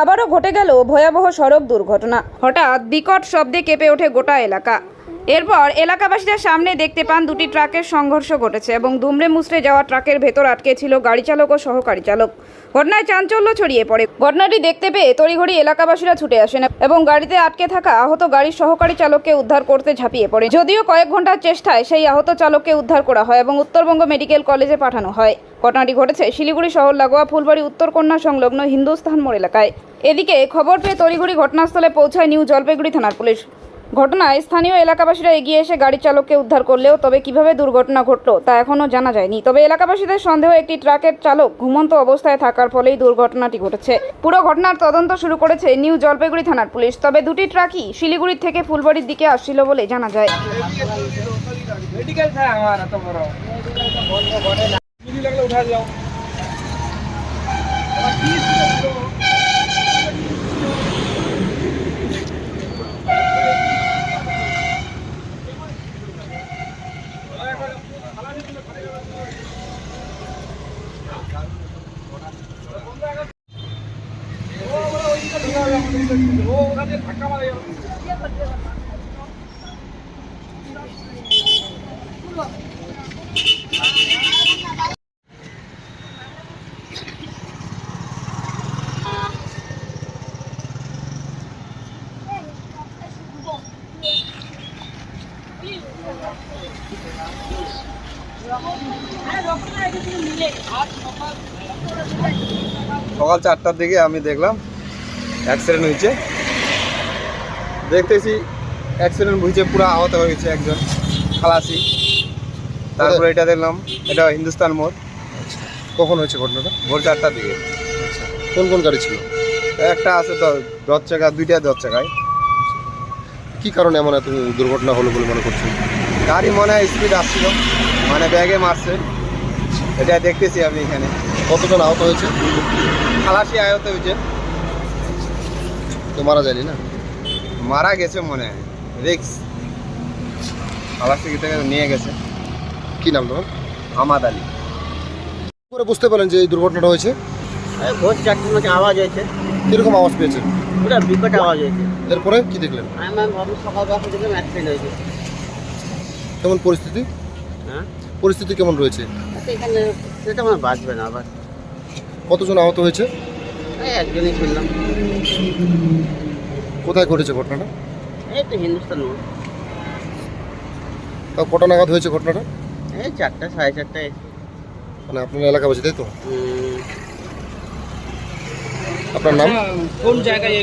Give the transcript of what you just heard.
আবারও ঘটে গেল ভয়াবহ সড়ক দুর্ঘটনা। হঠাৎ বিকট শব্দে কেঁপে ওঠে গোটা এলাকা। এরপর এলাকাবাসীরা সামনে দেখতে পান দুটি ট্রাকের সংঘর্ষ ঘটেছে এবং দুমড়ে মুচড়ে যাওয়া ট্রাকের ভেতর আটকে ছিল গাড়ি চালক ও সহকারী চালক। ঘটনায় চাঞ্চল্য ছড়িয়ে পড়ে। ঘটনাটি দেখতে পেয়ে তড়িঘড়ি এলাকাবাসীরা ছুটে আসেন এবং গাড়িতে আটকে থাকা আহত গাড়ির সহকারী চালককে উদ্ধার করতে ঝাঁপিয়ে পড়ে। যদিও কয়েক ঘণ্টার চেষ্টায় সেই আহত চালককে উদ্ধার করা হয় এবং উত্তরবঙ্গ মেডিকেল কলেজে পাঠানো হয়। ঘটনাটি ঘটেছে শিলিগুড়ি শহর লাগোয়া ফুলবাড়ি উত্তরকন্যা সংলগ্ন হিন্দুস্তান মোড় এলাকায়। এদিকে খবর পেয়ে তড়িঘড়ি ঘটনাস্থলে পৌঁছায় নিউ জলপাইগুড়ি থানার পুলিশ। ঘটনায় স্থানীয় এলাকাবাসীরা এগিয়ে এসে গাড়ি চালককে উদ্ধার করলেও তবে কীভাবে দুর্ঘটনা ঘটল তা এখনও জানা যায়নি। তবে এলাকাবাসীদের সন্দেহ, একটি ট্রাকের চালক ঘুমন্ত অবস্থায় থাকার ফলেই দুর্ঘটনাটি ঘটেছে। পুরো ঘটনার তদন্ত শুরু করেছে নিউ জলপাইগুড়ি থানার পুলিশ। তবে দুটি ট্রাকই শিলিগুড়ির থেকে ফুলবাড়ির দিকে আসছিল বলে জানা যায়। উঠা যাও সকাল চারটার দিকে আমি দেখলাম অ্যাক্সিডেন্ট হয়েছে। দেখতেছি অ্যাক্সিডেন্ট হয়েছে পুরো আহত হয়ে গেছে একজন খালাসি। তারপরে এটা দেখলাম এটা হিন্দুস্তান মোড়। কখন হয়েছে ঘটনাটা? ভোর চারটার দিকে। কোন কোন গাড়ি ছিল? একটা আছে দ- দশ চাকা দুইটা দশ চাকায় কী কারণে এমন এত দুর্ঘটনা হলো বলে মনে করছেন? গাড়ি মনে হয় স্পিড আসছিল মানে ব্যাগে মারছে। এটা দেখতেছি আমি এখানে। কতজন আহত হয়েছে? খালাসি আহত হয়েছে। তো মারা যায়নি না? মারা গেছে মনে হয়। রিক্স। খালাসি থেকে নিয়ে গেছে। কি নাম তোমার? আমাদ আলী। করে বুঝতে পারলেন যে এই দুর্ঘটনাটা হয়েছে? এই ভোর চারটের মধ্যে আওয়াজ হয়েছে। কীরকম আওয়াজ বিকট আওয়াজ হয়েছে। এরপরে কি দেখলেন? আমি আমি সকালবেলা দেখলাম অ্যাক্সিডেন্ট হয়েছে। কেমন পরিস্থিতি? হ্যাঁ? পরিস্থিতি কেমন রয়েছে? এখানে সেটা আমার বাঁচবে না আবার। কতজন আহত হয়েছে? একজনই কোথায় ঘটেছে ঘটনাটা? এই তো হিন্দুস্তান মোড়। কটা নাগাদ হয়েছে ঘটনাটা? এই চারটা সাড়ে চারটায় মানে আপনার এলাকাবাসী তাই তো? আপনার নাম? কোন জায়গায়